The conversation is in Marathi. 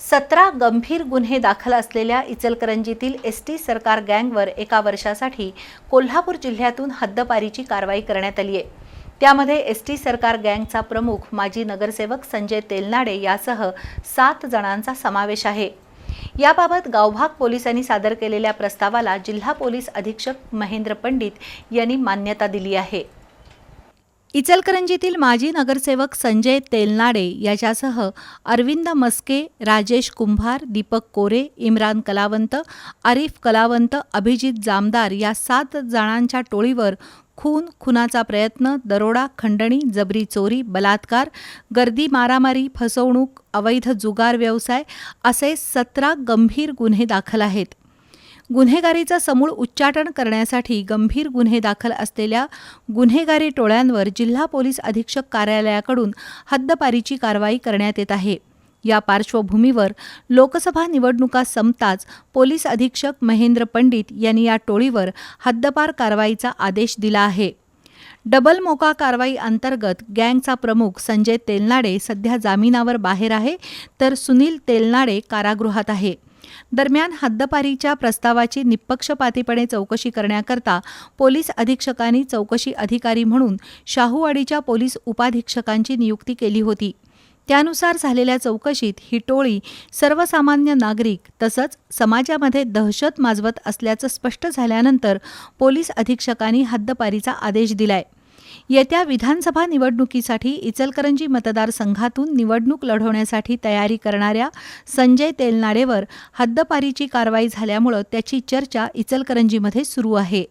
सतरा गंभीर गुन्हे दाखल असलेल्या इचलकरंजीतील एस टी सरकार गँगवर एका वर्षासाठी कोल्हापूर जिल्ह्यातून हद्दपारीची कारवाई करण्यात आली आहे. त्यामध्ये एस टी सरकार गँगचा प्रमुख माजी नगरसेवक संजय तेलनाडे यासह सात जणांचा समावेश आहे. याबाबत गावभाग पोलिसांनी सादर केलेल्या प्रस्तावाला जिल्हा पोलीस अधीक्षक महेंद्र पंडित यांनी मान्यता दिली आहे. इचलकरंजीतील माजी नगरसेवक संजय तेलनाडे याच्यासह अरविंद मस्के राजेश कुंभार दीपक कोरे इम्रान कलावंत आरिफ कलावंत अभिजित जामदार या सात जणांच्या टोळीवर खून खुनाचा प्रयत्न दरोडा खंडणी जबरी चोरी बलात्कार गर्दी मारामारी फसवणूक अवैध जुगार व्यवसाय असे सतरा गंभीर गुन्हे दाखल आहेत. गुन्हेगारीचं समूळ उच्चाटन करण्यासाठी गंभीर गुन्हे दाखल असलेल्या गुन्हेगारी टोळ्यांवर जिल्हा पोलीस अधीक्षक कार्यालयाकडून हद्दपारीची कारवाई करण्यात येत आहे. या पार्श्वभूमीवर लोकसभा निवडणुका संपताच पोलीस अधीक्षक महेंद्र पंडित यांनी या टोळीवर हद्दपार कारवाईचा आदेश दिला आहे. डबल मोका कारवाई अंतर्गत गँगचा प्रमुख संजय तेलनाडे सध्या जामिनावर बाहेर आहे तर सुनील तेलनाडे कारागृहात आहे. दरम्यान हद्दपारीच्या प्रस्तावाची निपक्षपातीपणे चौकशी करण्याकरता पोलीस अधीक्षकांनी चौकशी अधिकारी म्हणून शाहूवाडीच्या पोलीस उपाधीक्षकांची नियुक्ती केली होती. त्यानुसार झालेल्या चौकशीत ही टोळी सर्वसामान्य नागरिक तसंच समाजामध्ये दहशत माजवत असल्याचं स्पष्ट झाल्यानंतर पोलीस अधीक्षकांनी हद्दपारीचा आदेश दिलाय. येत्या विधानसभा निवडणुकीसाठी इचलकरंजी मतदारसंघातून निवडणूक लढवण्यासाठी तयारी करणाऱ्या संजय तेलनाडेवर हद्दपारीची कारवाई झाल्यामुळं त्याची चर्चा इचलकरंजीमध्ये सुरू आहे.